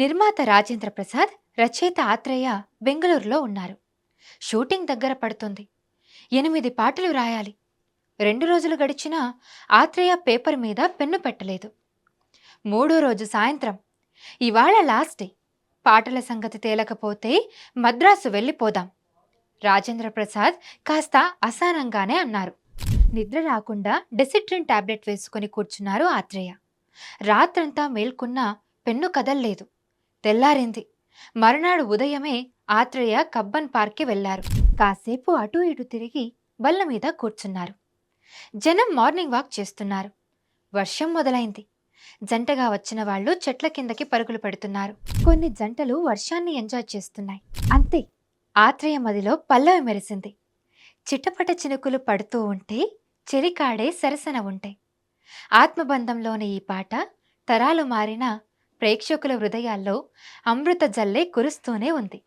నిర్మాత రాజేంద్ర ప్రసాద్ రచయిత ఆత్రేయ బెంగళూరులో ఉన్నారు. షూటింగ్ దగ్గర పడుతుంది. ఎనిమిది పాటలు రాయాలి. రెండు రోజులు గడిచినా ఆత్రేయ పేపర్ మీద పెన్ను పెట్టలేదు. మూడో రోజు సాయంత్రం. ఇవాళ లాస్ట్ డే. పాటల సంగతి తేలకపోతే మద్రాసు వెళ్ళిపోదాం. రాజేంద్ర ప్రసాద్ కాస్త అసహనంగానే అన్నారు. నిద్ర రాకుండా డెసిట్రిన్ టాబ్లెట్ వేసుకుని కూర్చున్నారు ఆత్రేయ. రాత్రంతా మేల్కొన్నా పెన్ను కదల్లేదు. తెల్లారింది. మరునాడు ఉదయమే ఆత్రేయ కబ్బన్ పార్క్కి వెళ్ళారు. కాసేపు అటూ ఇటు తిరిగి బల్ల మీద కూర్చున్నారు. జనం మార్నింగ్ వాక్ చేస్తున్నారు. వర్షం మొదలైంది. జంటగా వచ్చిన వాళ్ళు చెట్ల కిందకి పరుగులు పెడుతున్నారు. కొన్ని జంటలు వర్షాన్ని ఎంజాయ్ చేస్తున్నాయి. అంతే. ఆత్రేయ మదిలో పల్లవి మెరిసింది. చిట్టపట చినుకులు పడుతూ ఉంటే చెలికాడే సరసన ఉంటే. ఆత్మబంధంలోని ఈ పాట తరాలు మారినా ప్రేక్షకుల హృదయాల్లో అమృత జల్లే కురుస్తూనే ఉంది.